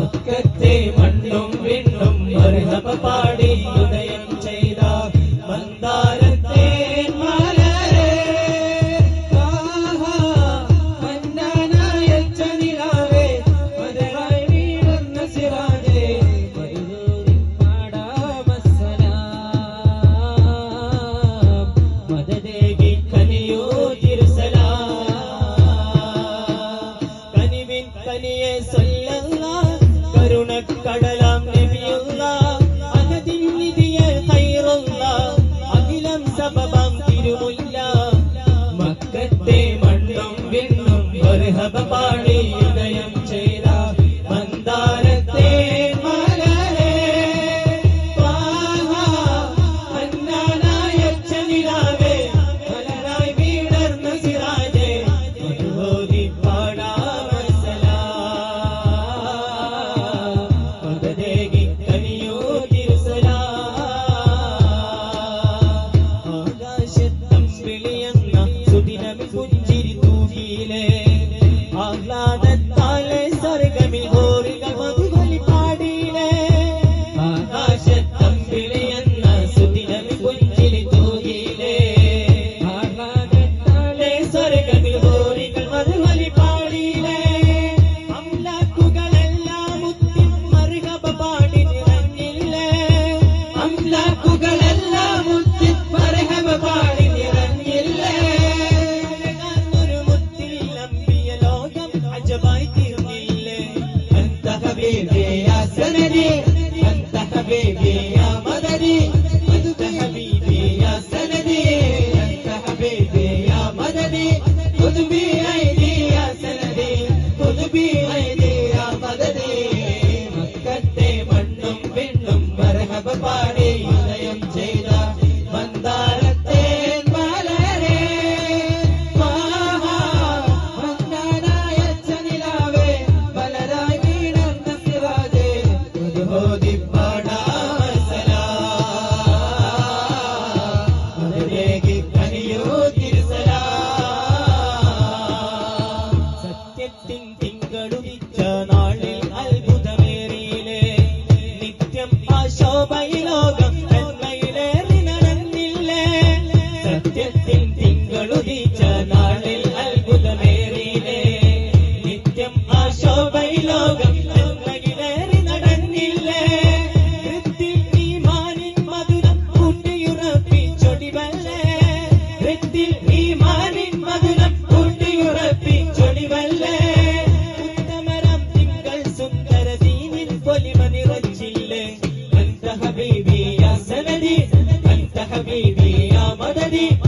துக்கத்தை மண்ணும் விண்ணும் மருதப பாடி உதயம் செய்தார் மந்தாரத்தே மலரே. மன்னனாய சனிலாவே மதுராய் வீரன்ன சிராஜே மததேகி கனியோ திருசலா. கனிவின் கனியே சொல்லுங்க കരുണക്കടലാം നബിയുള്ള അഗതിൻ നിധിയ ഹൈറുള്ള അഖിലം സബബാം തിരുമുല്ല. മക്കത്തെ മണ്ണും വിണ്ണും ഒരു ഹബ പാടി ഉദയം ചെയ്യ Chile. حبيبي يا سندي أنت حبيبي يا مرحبا fighting 你